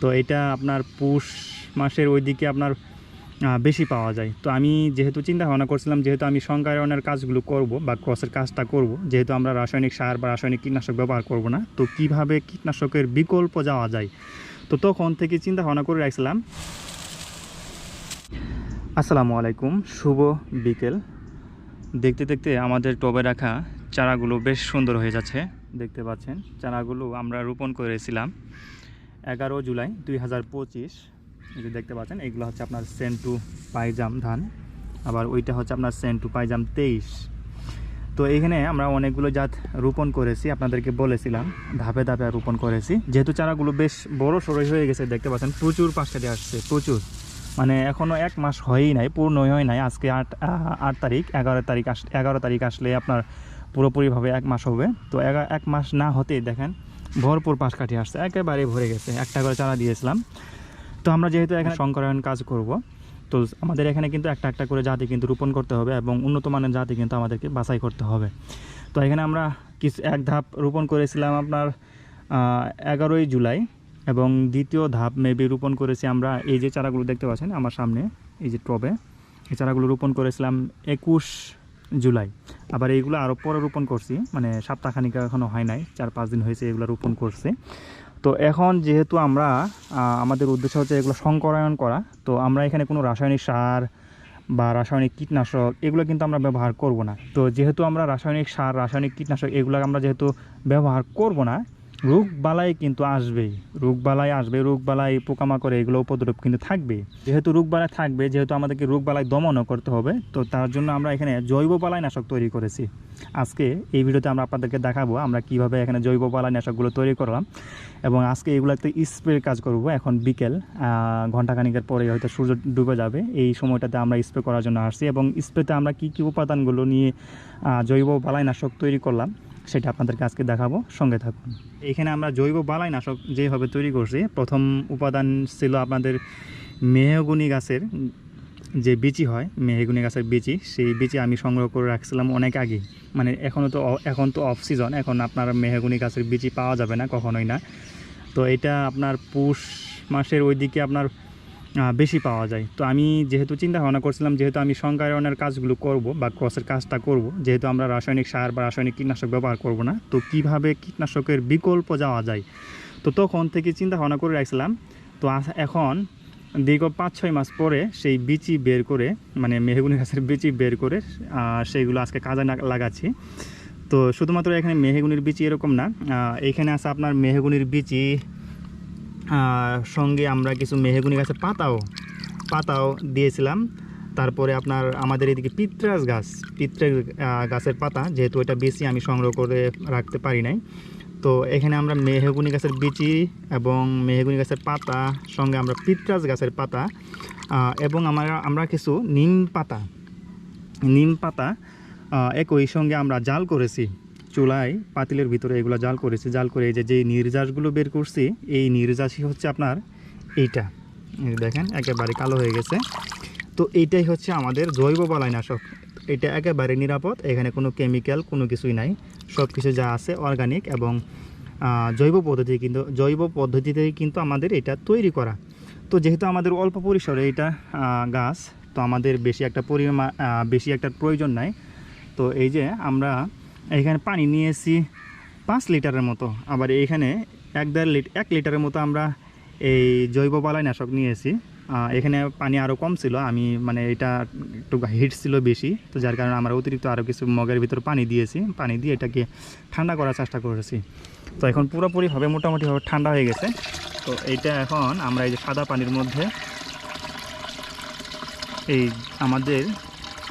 তো এটা আপনার পুষ মাসের ওই দিকে আপনার বেশি পাওয়া যায়। তো আমি যেহেতু চিন্তা ভাবনা করছিলাম, যেহেতু আমি সংকায়নের কাজগুলো করব বা ক্রসের কাজটা করব, যেহেতু আমরা রাসায়নিক সার বা রাসায়নিক কীটনাশক ব্যবহার করব না, তো কীভাবে কীটনাশকের বিকল্প যাওয়া যায়? তো তখন থেকে চিন্তা ভাবনা করে রাখছিলাম। আসসালামু আলাইকুম, শুভ বিকেল। দেখতে দেখতে আমাদের টবে রাখা চারাগুলো বেশ সুন্দর হয়ে যাচ্ছে। দেখতে পাচ্ছেন, চারাগুলো আমরা রোপণ করেছিলাম। এগারো জুলাই দুই হাজার পঁচিশ। এই যে দেখতে পাচ্ছেন, এগুলো হচ্ছে আপনার সেন্টু পাইজাম ধান। আবার ওইটা হচ্ছে আপনার সেন্টু পাইজাম তেইশ। তো এখানে আমরা অনেকগুলো জাত রোপণ করেছি, আপনাদেরকে বলেছিলাম, ধাপে ধাপে রোপণ করেছি। যেহেতু চারাগুলো বেশ বড় সড়ই হয়ে গেছে, দেখতে পাচ্ছেন, প্রচুর পাশ কেটে আসছে, প্রচুর। মানে এখনও এক মাস হয়ই নাই, পূর্ণই হয় নাই, আজকে আট আট তারিখ, এগারো তারিখ আস, এগারো তারিখ আসলে আপনার পুরোপুরিভাবে এক মাস হবে। তো এক মাস না হতেই দেখেন ভরপুর পাশ কাটিয়ে আসছে একেবারে ভরে গেছে। একটা করে চারা দিয়েছিলাম। তো আমরা যেহেতু এখানে সংকরায়ন কাজ করব, তো আমাদের এখানে কিন্তু একটা একটা করে জাতি কিন্তু রোপণ করতে হবে এবং উন্নত মানের জাতি কিন্তু আমাদেরকে বাছাই করতে হবে। তো এখানে আমরা কিছু, এক ধাপ রোপণ করেছিলাম আপনার এগারোই জুলাই এবং দ্বিতীয় ধাপ মেবি রোপণ করেছি আমরা এই যে চারাগুলো দেখতে পাচ্ছেন আমার সামনে, এই যে টবে, এই চারাগুলো রোপণ করেছিলাম একুশ জুলাই। আবার এইগুলো আরও পরে রোপণ করছি মানে সপ্তাহখানিক এখনও হয় নাই চার পাঁচ দিন হয়েছে এগুলো রোপণ করছে। তো এখন যেহেতু আমরা আমাদের উদ্দেশ্য হচ্ছে এগুলো সংকরায়ন করা, তো আমরা এখানে কোনো রাসায়নিক সার বা রাসায়নিক কীটনাশক এগুলো কিন্তু আমরা ব্যবহার করব না। তো যেহেতু আমরা রাসায়নিক সার, রাসায়নিক কীটনাশক এগুলো আমরা যেহেতু ব্যবহার করব না রোগ বালাই কিন্তু আসবেই। রোগ বালাই আসবে রোগ বালাই পোকামাকড় এগুলো উপদ্রব কিন্তু থাকবে যেহেতু রোগ বালাই থাকবে যেহেতু আমাদেরকে রোগ বালাই দমনও করতে হবে তো তার জন্য আমরা এখানে জৈব বালাই নাশক তৈরি করেছি। আজকে এই ভিডিওতে আমরা আপনাদেরকে দেখাবো আমরা কীভাবে এখানে জৈব বালাই নাশকগুলো তৈরি করলাম এবং আজকে এগুলো একটা স্প্রের কাজ করব এখন বিকেল আহ, ঘন্টাখানিকের পরে হয়তো সূর্য ডুবে যাবে। এই সময়টাতে আমরা স্প্রে করার জন্য আসছি এবং স্প্রেতে আমরা কি কি উপাদানগুলো নিয়ে জৈব বালাই নাশক তৈরি করলাম সেটা আপনাদেরকে আজকে দেখাবো। সঙ্গে থাকুন। এখানে আমরা জৈব বালাইনাশক যেভাবে তৈরি করছি, প্রথম উপাদান ছিল আপনাদের মেহগুনি গাছের যে বিচি হয়, মেহগুনি গাছের বিচি। সেই বিচি আমি সংগ্রহ করে রাখছিলাম অনেক আগে মানে এখনও তো এখন তো অফ সিজন এখন আপনার মেহগুনি গাছের বিচি পাওয়া যাবে না, কখনোই না। তো এটা আপনার পুষ মাসের ওই দিকে আপনার বেশি পাওয়া যায়। তো আমি যেহেতু চিন্তা ভাবনা করছিলাম যেহেতু আমি সংকায়নের কাজগুলো করব বা ক্রসের কাজটা করব যেহেতু আমরা রাসায়নিক সার বা রাসায়নিক কীটনাশক ব্যবহার করব না তো কীভাবে কীটনাশকের বিকল্প যাওয়া যায়? তো তখন থেকে চিন্তা ভাবনা করে রাখছিলাম তো এখন দীর্ঘ পাঁচ ছয় মাস পরে সেই বিচি বের করে মানে মেহগুনি গাছের বিচি বের করে সেইগুলো আজকে কাজে লাগাচ্ছি। তো শুধুমাত্র এখানে মেহেগুনির বিচি এরকম না আহ, এইখানে আছে আপনার মেহেগুনির বিচি সঙ্গে আমরা কিছু মেহেগুনি গাছের পাতাও পাতাও দিয়েছিলাম। তারপরে আপনার আমাদের এদিকে পিত্রাস গাছ পিত্রের গাছের পাতা, যেহেতু এটা বেশি আমি সংগ্রহ করে রাখতে পারি নাই। তো এখানে আমরা মেহেগুনি গাছের বিচি এবং মেহেগুনি গাছের পাতা, সঙ্গে আমরা পিত্রাস গাছের পাতা এবং আমরা আমরা কিছু নিম পাতা নিম পাতা একই সঙ্গে আমরা জাল করেছি। চুলায় পাতিলের ভিতরে এগুলো জাল করেছি, জাল করে এই যে নির্যাসগুলো বের করছি, এই নির্যাসই হচ্ছে আপনার এইটা। দেখেন, একেবারে কালো হয়ে গেছে। তো এইটাই হচ্ছে আমাদের জৈব বালাইনাশক। এটা একেবারে নিরাপদ, এখানে কোনো কেমিক্যাল, কোনো কিছুই নাই। সব কিছু যা আছে অর্গানিক এবং জৈব পদ্ধতি কিন্তু, জৈব পদ্ধতিতেই কিন্তু আমাদের এটা তৈরি করা। তো যেহেতু আমাদের অল্প পরিসরে এটা গাছ, তো আমাদের বেশি একটা পরিমাণ বেশি একটা প্রয়োজন নাই। তো এই যে আমরা এখানে পানি নিয়েছি পাঁচ লিটারের মতো। আবার এইখানে এক দেড় লিট এক লিটারের মতো আমরা এই জৈব বালাইনাশক নিয়েছি এখানে পানি আরও কম ছিল, আমি মানে এটা একটু হিট ছিল বেশি, তো যার কারণে আমরা অতিরিক্ত আরও কিছু মগের ভিতর পানি দিয়েছি। পানি দিয়ে এটাকে ঠান্ডা করার চেষ্টা করেছি। তো এখন পুরোপুরিভাবে মোটামুটিভাবে ঠান্ডা হয়ে গেছে। তো এইটা এখন আমরা এই যে সাদা পানির মধ্যে এই আমাদের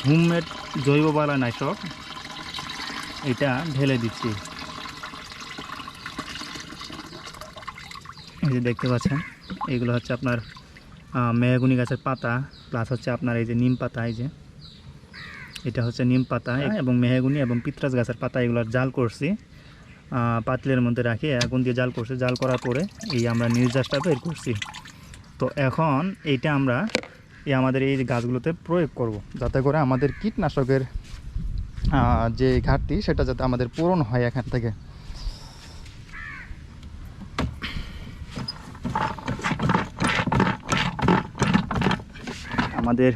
হোমমেড জৈব বালাইনাশক এটা ঢেলে দিচ্ছি। এই যে দেখতে পাচ্ছেন এগুলো হচ্ছে আপনার আহ, মেহগুনি গাছের পাতা প্লাস হচ্ছে আপনার এই যে নিম পাতা এই যে। এটা হচ্ছে নিম পাতা এবং মেহগুনি এবং পিত্রাস গাছের পাতা এগুলোর জাল করছি। পাতিলের মধ্যে রাখি আগুন দিয়ে জাল করছি। জাল করার পরে এই আমরা নির্যাসটা বের করছি। তো এখন এইটা আমরা এই আমাদের এই গাছগুলোতে প্রয়োগ করব যাতে করে আমাদের কীটনাশকের যে ঘাটতি, সেটা যাতে আমাদের পূরণ হয় এখান থেকে। আমাদের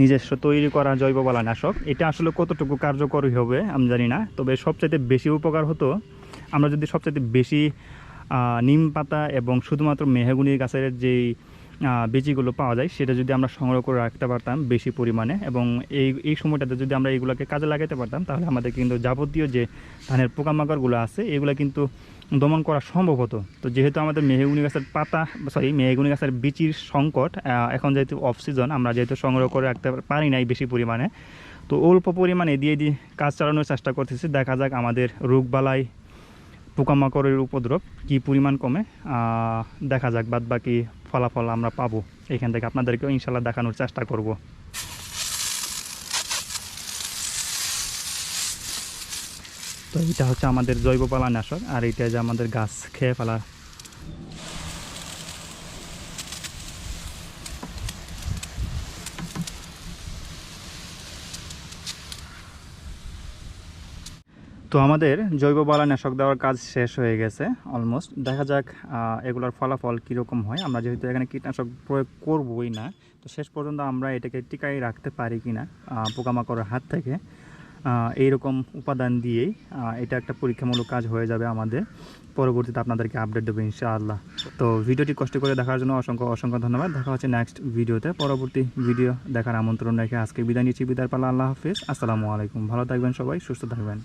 নিজস্ব তৈরি করা জৈব বালানাশক এটা আসলে কতটুকু কার্যকরী হবে, আমি জানি না। তবে সবচাইতে বেশি উপকার হতো, আমরা যদি সবচাইতে বেশি নিম পাতা এবং শুধুমাত্র মেহেগুনির গাছের যেই বীজিগুলো পাওয়া যায়, সেটা যদি আমরা সংগ্রহ করে রাখতে পারতাম বেশি পরিমাণে এবং এই এই সময়টাতে যদি আমরা এইগুলোকে কাজে লাগাতে পারতাম, তাহলে আমাদের কিন্তু যাবতীয় যে ধানের পোকামাকড়গুলো আছে, এগুলো কিন্তু দমন করা সম্ভব হতো। তো যেহেতু আমাদের মেহেগুনি গাছের পাতা সরি মেহেগুনি গাছের বিচির সংকট এখন যেহেতু অফ সিজন আমরা যেহেতু সংগ্রহ করে রাখতে পারি নাই বেশি পরিমাণে, তো অল্প পরিমাণে দিয়ে দিয়ে কাজ চালানোর চেষ্টা করতেছি। দেখা যাক আমাদের রোগবালাই, পোকামাকড়ের উপদ্রব কী পরিমাণ কমে দেখা যাক বাদ বাকি ফলাফল আমরা পাবো। এখান থেকে আপনাদেরকেও ইনশাল্লাহ দেখানোর চেষ্টা করব। তো এটা হচ্ছে আমাদের জৈব পালানাশক, আর এটা যে আমাদের গাছ খেয়ে ফেলা তো আমাদের জৈব বালানাশক দেওয়ার কাজ শেষ হয়ে গেছে অলমোস্ট দেখা যাক এগুলোর ফলাফল কীরকম হয়। আমরা যেহেতু এখানে কীটনাশক প্রয়োগ করবই না, তো শেষ পর্যন্ত আমরা এটাকে টিকাই রাখতে পারি কি না পোকামাকড়ের হাত থেকে এইরকম উপাদান দিয়েই এটা একটা পরীক্ষামূলক কাজ হয়ে যাবে আমাদের। পরবর্তীতে আপনাদেরকে আপডেট দেবো ইনশাআল্লাহ। তো ভিডিওটি কষ্ট করে দেখার জন্য অসংখ্য অসংখ্য ধন্যবাদ। দেখা হচ্ছে নেক্সট ভিডিওতে পরবর্তী ভিডিও দেখার আমন্ত্রণ রেখে আজকে বিদায় নিচ্ছি। বিদায় পাল্লা আল্লাহ হাফিজ। আসসালামু আলাইকুম। ভালো থাকবেন সবাই, সুস্থ থাকবেন।